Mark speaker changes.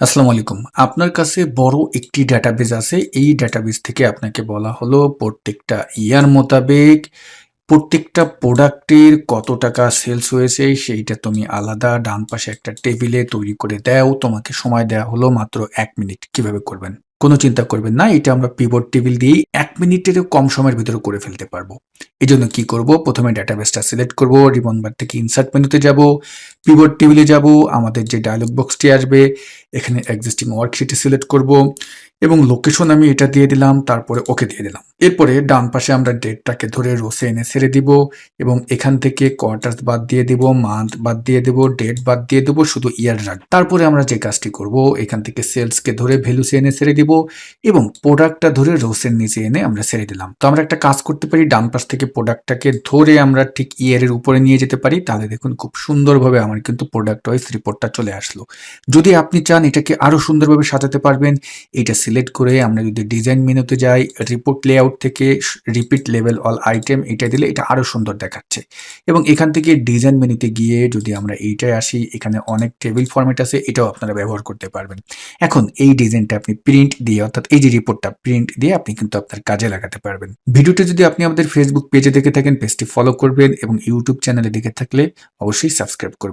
Speaker 1: আসসালামু আলাইকুম। আপনার কাছে বড় একটি ডেটাবেজ আছে। এই ডেটাবেজ থেকে আপনাকে বলা হলো, প্রত্যেকটা ইয়ার মোতাবেক প্রত্যেকটা প্রোডাক্টের কত টাকা সেলস হয়েছে, সেইটা তুমি আলাদা ডান পাশে একটা টেবিলে তৈরি করে দাও। তোমাকে সময় দেওয়া হলো মাত্র ১ মিনিট। কীভাবে করবেন? কোনো চিন্তা করবেন না। এটা আমরা পিভট টেবিল দিয়েই ১ মিনিটেরও কম সময়ের ভিতরে করে ফেলতে পারব। এজন্য কি করব? প্রথমে ডেটাবেসটা সিলেক্ট করব। রিবন বার থেকে ইনসার্ট মেনুতে যাব। পিভট টেবিলে যাব। আমাদের যে ডায়ালগ বক্সটি আসবে এখানে এক্সিস্টিং ওয়ার্কশিটে সিলেক্ট করব এবং লোকেশন আমি এটা দিয়ে দিলাম তারপরে ওকে দিয়ে দিলাম। এরপরে ডান পাশে আমরা ডেটটাকে ধরে রোসে এনে ছেড়ে দিব এবং এখান থেকে কোয়ার্টার্স বাদ দিয়ে দিব, মান্থ বাদ দিয়ে দেব, ডেট বাদ দিয়ে দেব, শুধু ইয়ার রাখব। তারপরে আমরা যে কাজটি করব এখান থেকে সেলসকে ধরে ভ্যালুসে এনে ছেড়ে দিব এবং প্রোডাক্টটা ধরে রোসের নিচে এনে আমরা ছেড়ে দিলাম। তো আমরা একটা কাজ করতে পারি ডান পাশ থেকে প্রোডাক্টটাকে ধরে আমরা ঠিক ইয়ারের উপরে নিয়ে যেতে পারি। তাহলে দেখুন খুব সুন্দরভাবে আমার কিন্তু প্রোডাক্ট ওয়াইজ রিপোর্টটা চলে আসলো। যদি আপনি চান এটাকে আরও সুন্দরভাবে সাজাতে পারবেন। এটা সিলেক্ট করে আমরা যদি ডিজাইন মেনুতে যাই, রিপোর্ট লেআউট থেকে রিপিট লেভেল অল আইটেম এটা দিলে এটা আরও সুন্দর দেখাচ্ছে। এবং এখান থেকে ডিজাইন মেনুতে গিয়ে যদি আমরা এইটায় আসি এখানে অনেক টেবিল ফরম্যাট আছে এটাও আপনারা ব্যবহার করতে পারবেন। এখন এই ডিজাইনটা আপনি প্রিন্ট দিয়ে অর্থাৎ এই যে রিপোর্টটা প্রিন্ট দিয়ে আপনি কিন্তু আপনার কাজে লাগাতে পারবেন। ভিডিওটি যদি আপনি আমাদের ফেসবুক পেজে দেখে থাকেন পেজটি ফলো করবেন এবং ইউটিউব চ্যানেলে দেখে থাকলে অবশ্যই সাবস্ক্রাইব